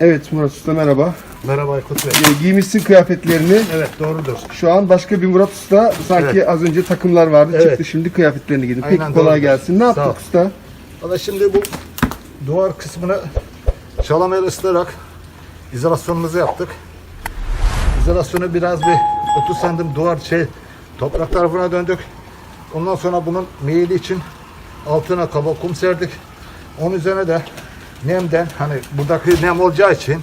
Evet Murat Usta merhaba. Merhaba Aykut Bey. Ee, giymişsin kıyafetlerini. Evet doğrudur. Şu an başka bir Murat Usta. Sanki Evet. az önce takımlar vardı. Evet. Çıktı şimdi kıyafetlerini giydi. Peki Aynen kolay doğrudur. gelsin. Ne Sağ yaptık ol. usta? Valla şimdi bu duvar kısmını şalamayla ısıtarak izolasyonumuzu yaptık. İzolasyonu biraz bir 30 santim duvar şey toprak tarafına döndük. Ondan sonra bunun meyili için altına kaba kum serdik. Onun üzerine de nemden hani buradaki nem olacağı için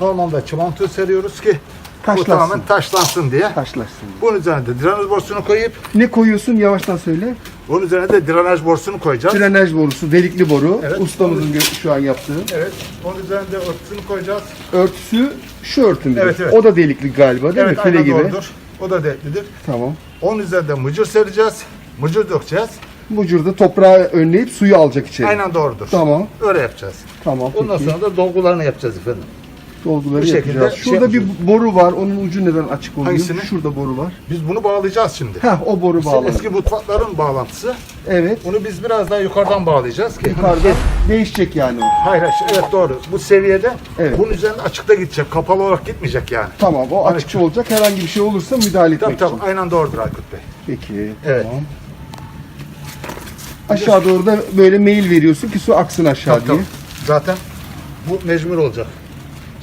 normalde çimento seriyoruz ki bu Taşlansın. tamamen taşlansın diye. Taşlaşsın. Bunun üzerine de drenaj borusunu koyup Ne koyuyorsun? Yavaştan söyle. bunun üzerine de drenaj borusunu koyacağız. Drenaj borusu, delikli boru. Evet. Ustamızın gö- şu an yaptığı. Evet. Onun üzerine de örtüsünü koyacağız. Örtüsü şu örtü müdür? Evet, evet. O da delikli galiba değil evet mi? File aynen gibi. doğrudur. O da denklidir. Tamam. Onun üzerinde mıcır sereceğiz. Mıcır dökeceğiz. Bucurda toprağı önleyip suyu alacak içeri. Aynen doğrudur. Tamam. Öyle yapacağız. Tamam. Ondan peki. sonra da dolgularını yapacağız efendim. dolguları bu şekilde yapacağız. şey Şurada bir yapacağız. boru var. Onun ucu neden açık oluyor? Hangisini? Şurada boru var. Biz bunu bağlayacağız şimdi. Heh o boru bağlı. Eski mutfakların bağlantısı. Evet. Bunu biz biraz daha yukarıdan bağlayacağız ki. Yukarıda değişecek yani o. Hayır, hayır, evet doğru. Bu seviyede Evet. bunun üzerinde açıkta gidecek. Kapalı olarak gitmeyecek yani. Tamam o Hani açık olacak. Herhangi bir şey olursa müdahale Tabii etmek tabii için. aynen doğrudur Aykut Bey. Peki. Evet. Tamam. Aşağı doğru da böyle mail veriyorsun ki su aksın aşağı Tabii, diye. tabii. Zaten bu mecbur olacak.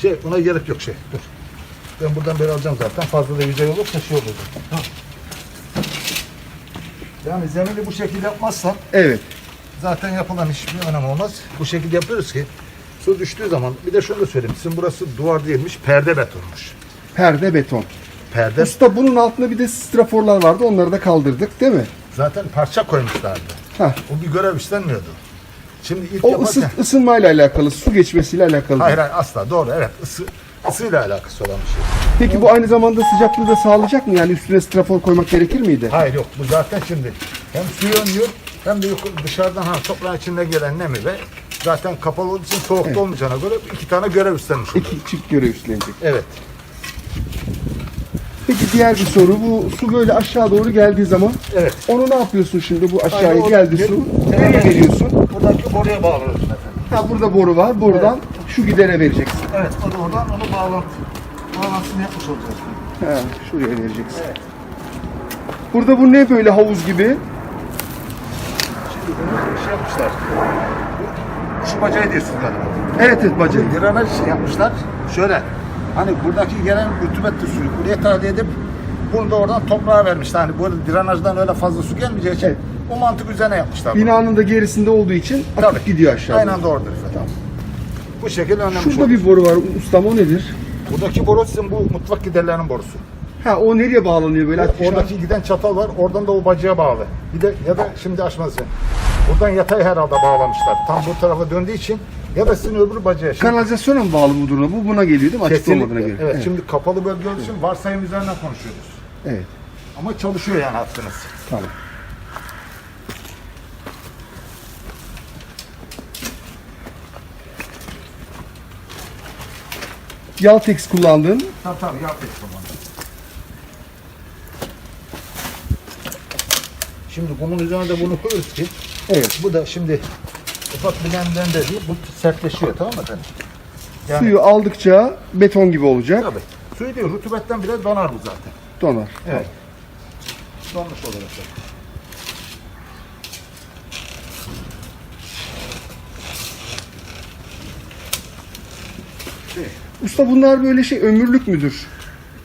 Şey buna gerek yok şey. Dur. Ben buradan böyle alacağım zaten. Fazla da yüzey olursa şey olur. Tamam. Yani zemini bu şekilde yapmazsan Evet. zaten yapılan hiçbir önemi olmaz. Bu şekilde yapıyoruz ki su düştüğü zaman bir de şunu da söyleyeyim. Sizin burası duvar değilmiş, perde betonmuş. Perde beton. Perde Usta bunun altında bir de straforlar vardı. Onları da kaldırdık değil mi? Zaten parça koymuşlardı. Heh. O bir görev üstlenmiyordu. Şimdi ilk O yaparken... ısı, ısınmayla alakalı, su geçmesiyle alakalı. Hayır hayır asla doğru evet ısı, ısıyla alakası olan bir şey. Peki bu aynı zamanda sıcaklığı da sağlayacak mı? Yani üstüne strafor koymak gerekir miydi? Hayır yok bu zaten şimdi hem suyu önlüyor hem de dışarıdan ha toprağın içinde gelen nemi ve zaten kapalı olduğu için soğukta Evet. olmayacağına göre iki tane görev üstlenmiş oluyor. İki çift görev üstlenecek. Evet. Peki diğer bir soru. Bu su böyle aşağı doğru geldiği zaman Evet. onu ne yapıyorsun şimdi? Bu aşağıya Aynen, o- geldi su. Nereye veriyorsun? Buradaki boruya bağlıyoruz efendim. Ha burada boru var. Buradan şu gidere vereceksin. Evet o da oradan onu bağlantı. Bağlantısını yapmış olacağız. Ha, şuraya vereceksin. Burada bu ne böyle havuz gibi? Şimdi bunu şey yapmışlar. Şu bacayı diyorsun galiba. Evet evet bacı. Drenaj yapmışlar. Şöyle. Hani buradaki gelen rutubetli suyu buraya tahliye edip bunu da oradan toprağa vermişler. Hani böyle drenajdan öyle fazla su gelmeyeceği için o mantık üzerine yapmışlar. bunu. Binanın da gerisinde olduğu için akıp Tabii. gidiyor aşağı. Aynen doğrudur efendim. Bu şekilde önlemiş Şurada olduk. bir boru var. Ustam o nedir? Buradaki boru sizin bu mutfak giderlerinin borusu. Ha o nereye bağlanıyor böyle? Aşağı- Oradaki giden çatal var. Oradan da o bacaya bağlı. Bir de ya da şimdi açmazsın. Buradan yatay herhalde bağlamışlar. Tam bu tarafa döndüğü için ya da sizin öbür bacaya. Şimdi Kanalizasyona mı bağlı bu durumda? Bu buna geliyor değil mi? Açık Kesinlikle. olmadığına göre. Evet, şimdi kapalı bölge olduğu için varsayım üzerinden konuşuyoruz. Evet. Ama çalışıyor yani hattınız. Tamam. Yaltex kullandın. Tabii tabii yaptık bunu. Şimdi bunun üzerine de bunu koyuyoruz ki Evet. bu da şimdi ufak bir nemden de değil bu sertleşiyor tamam mı efendim? Yani, Suyu aldıkça beton gibi olacak. Tabii. Suyu değil rutubetten bile donar bu zaten. Donar. Evet. Donmuş olur efendim. Usta bunlar böyle şey ömürlük müdür?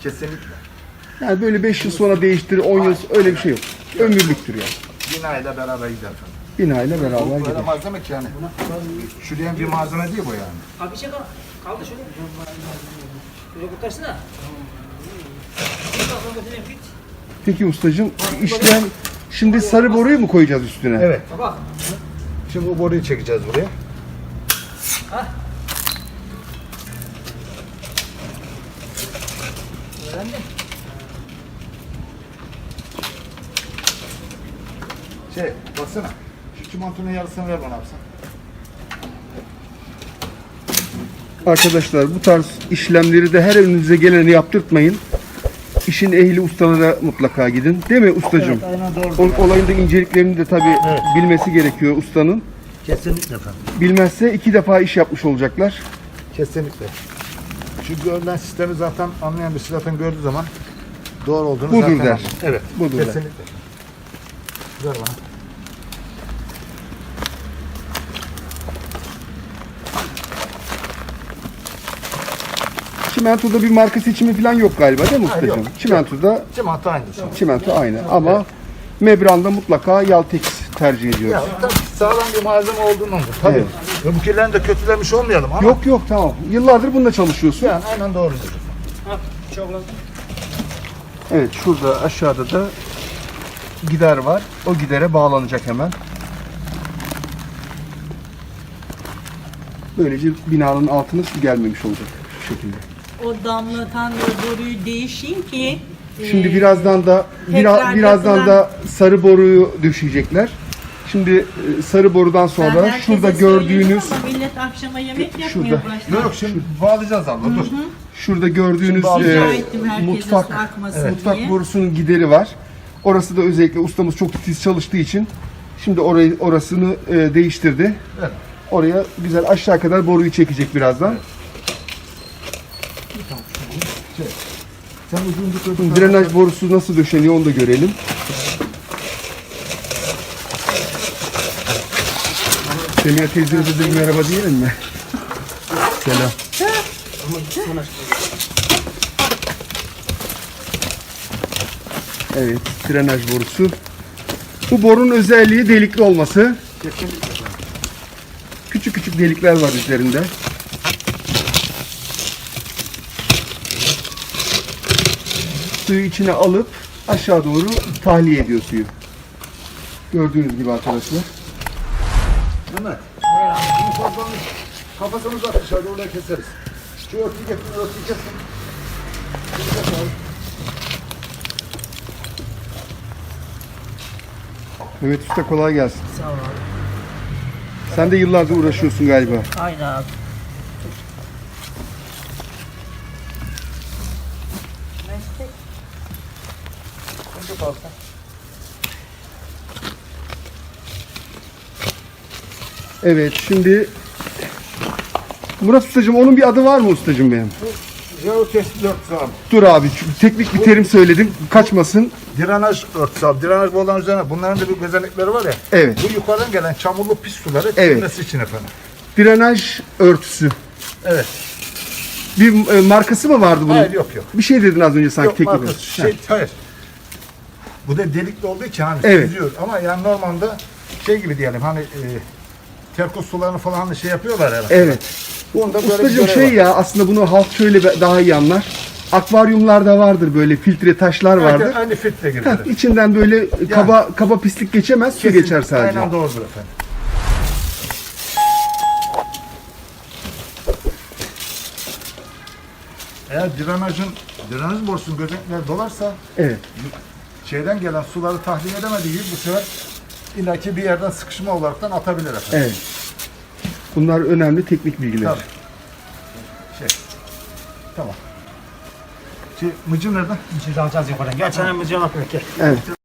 Kesinlikle. Yani böyle 5 yıl sonra değiştirir, 10 yıl öyle bir şey yok. Ömürlüktür yani. Bina ile beraber gider efendim. Bina ile beraber Bu böyle gider. malzeme ki yani. Çürüyen bir malzeme değil bu yani. Abi bir şey kal- kaldı şöyle. Şöyle kurtarsana. Bak, bak, götüreyim, git. Peki ustacığım işlem şimdi sarı boruyu mu koyacağız üstüne? Evet. Bak. Şimdi bu boruyu çekeceğiz buraya. Öğrendim. Şey baksana. Şu çimentonun yarısını ver bana absen. Arkadaşlar bu tarz işlemleri de her önünüze geleni yaptırtmayın. İşin ehli ustalara mutlaka gidin. Değil mi ustacığım? aynen doğru. O- olayın da inceliklerini de tabii Evet. bilmesi gerekiyor ustanın. Kesinlikle efendim. Bilmezse iki defa iş yapmış olacaklar. Kesinlikle. Şu görülen sistemi zaten anlayan bir zaten gördüğü zaman doğru olduğunu Budur zaten der. Evet. Budur der. kesinlikle. Ver bana. Çimentoda bir marka seçimi falan yok galiba değil mi ustacığım? yok. Çimentoda Cimata aynısı. çimento aynı ama Membran'da mutlaka Yaltex tercih Ya ediyoruz. tabii sağlam bir malzeme olduğundan bu. Tabii. Öbürkilerini de kötülemiş olmayalım ama. Yok yok tamam. Yıllardır bununla çalışıyorsun. Yani aynen. Ha, çoğalan. Evet şurada aşağıda da gider var. O gidere bağlanacak hemen. Böylece binanın altına su gelmemiş olacak şu şekilde. O damlatan boruyu değişeyim ki Şimdi e, birazdan da bira- tekrar birazdan da sarı boruyu döşeyecekler. Şimdi e, sarı borudan ben sonra herkese şurada gördüğünüz ama millet akşama yemek yapmaya Şurada. başladı. Yok yok şimdi bağlayacağız abla dur. şurada gördüğünüz Şimdi e, rica ettim herkese mutfak akmasın mutfak borusunun gideri var. Orası da özellikle ustamız çok titiz çalıştığı için şimdi orayı orasını e, değiştirdi. Evet. Oraya güzel aşağı kadar boruyu çekecek birazdan. Sen ucuncu. Şimdi drenaj borusu nasıl döşeniyor onu da görelim. Semiha teyzemize de bir merhaba diyelim mi? Selam. Evet, drenaj borusu. Bu borunun özelliği delikli olması. Küçük küçük delikler var üzerinde. Suyu içine alıp aşağı doğru tahliye ediyor suyu. Gördüğünüz gibi arkadaşlar. Mehmet. Bunu fazla kafasını uzat dışarıda orada keseriz. Şu örtüyü getir, örtüyü kesin. Şunu abi. Evet usta kolay gelsin. Sağ ol abi. Sen de yıllardır uğraşıyorsun galiba. Aynen abi. Olsa. Evet şimdi Murat ustacığım onun bir adı var mı ustacığım benim? Jeotest örtüsü abi. Dur abi çünkü teknik bir terim söyledim kaçmasın. Drenaj örtüsü abi. Drenaj boruların üzerine bunların da bir gözenekleri var ya. Evet. Bu yukarıdan gelen çamurlu pis suları Evet. silmesi için efendim. Drenaj örtüsü. Evet. Bir e, markası mı vardı bunun? Hayır yok yok. Bir şey dedin az önce sanki Yok teknik. markası. olarak. Şey, hayır. Bu da delikli olduğu için hani Evet. süzüyor. Ama yani normalde şey gibi diyelim hani e, terkos sularını falan hani şey yapıyorlar herhalde. Evet. Bunda böyle bir Ustacığım görev şey var. ya aslında bunu halk şöyle be- daha iyi anlar. Akvaryumlarda vardır böyle filtre taşlar vardır. Aynen, aynı fitle gibi. Heh, içinden böyle kaba kaba pislik geçemez, su Kesin- geçer sadece. Aynen doğrudur efendim. Eğer drenajın, drenaj borusunun gözenekleri dolarsa Evet. Şeyden gelen suları tahliye edemediği gibi bu sefer illaki bir yerden sıkışma olaraktan atabilir efendim. Evet. Bunlar önemli teknik bilgiler. Tabii. Şey. Tamam. Şey, mıcım nerede? Şimdi alacağız yukarıdan. Gel sana mızcağına koy. Gel. Evet.